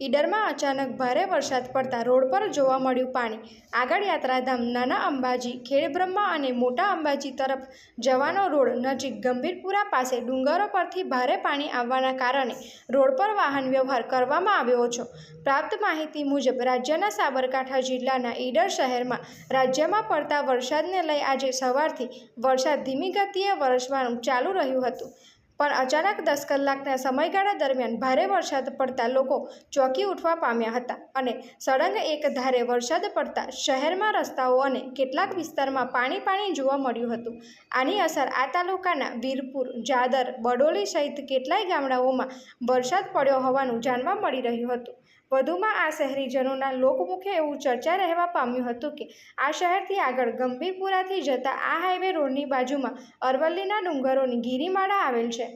ઈડરમાં અચાનક ભારે વરસાદ પડતા રોડ પર જોવા મળ્યું પાણી. આગળ યાત્રાધામ નાના અંબાજી, ખેડબ્રહ્મા અને મોટા અંબાજી તરફ જવાનો રોડ નજીક ગંભીરપુરા પાસે ડુંગરો પરથી ભારે પાણી આવવાના કારણે રોડ પર વાહન વ્યવહાર કરવામાં આવ્યો છે પ્રાપ્ત માહિતી મુજબ, રાજ્યના સાબરકાંઠા જિલ્લાના ઈડર શહેરમાં રાજ્યમાં પડતા વરસાદને લઈ આજે સવારથી વરસાદ ધીમી ગતિએ વરસવાનું ચાલુ રહ્યું હતું. પણ અચાનક દસ કલાકના સમયગાળા દરમિયાન ભારે વરસાદ પડતા લોકો ચોંકી ઉઠવા પામ્યા હતા અને સળંગ એક ધારે વરસાદ પડતા શહેરમાં રસ્તાઓ અને કેટલાક વિસ્તારમાં પાણી પાણી જોવા મળ્યું હતું. આની અસર આ તાલુકાના વીરપુર, જાદર, બડોલી સહિત કેટલાય ગામડાઓમાં વરસાદ પડ્યો હોવાનું જાણવા મળી રહ્યું હતું. વધુમાં આ શહેરીજનોના લોકમુખે એવું ચર્ચા રહેવા પામ્યું હતું કે આ શહેરથી આગળ ગંભીરપુરાથી જતા આ હાઈવે રોડની બાજુમાં અરવલ્લીના ડુંગરોની ગિરિમાળા આવેલ છે.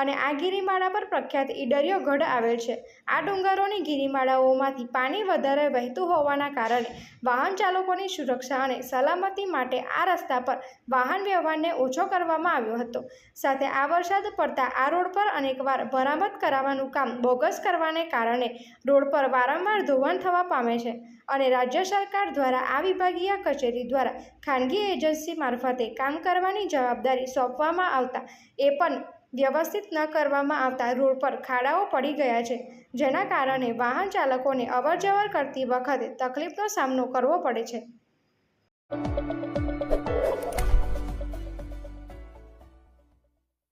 અને આ ગિરિમાળા પર પ્રખ્યાત ઈડરિયો ગઢ આવેલ છે. આ ડુંગરોની ગિરિમાળાઓમાંથી પાણી વધારે વહેતું હોવાના કારણે વાહન ચાલકોની સુરક્ષા અને સલામતી માટે આ રસ્તા પર વાહન વ્યવહારને ઓછો કરવામાં આવ્યો હતો. સાથે આ વરસાદ પડતા આ રોડ પર અનેકવાર મરામત કરાવવાનું કામ બોગસ કરવાને કારણે રોડ પર વારંવાર ધોવાણ થવા પામે છે અને રાજ્ય સરકાર દ્વારા આ વિભાગીય કચેરી દ્વારા ખાનગી એજન્સી મારફતે કામ કરવાની જવાબદારી સોંપવામાં આવતા એ પણ વ્યવસ્થિત ન કરવામાં આવતા રોડ પર ખાડાઓ પડી ગયા છે, જેના કારણે વાહન ચાલકોને અવરજવર કરતી વખતે તકલીફનો સામનો કરવો પડે છે.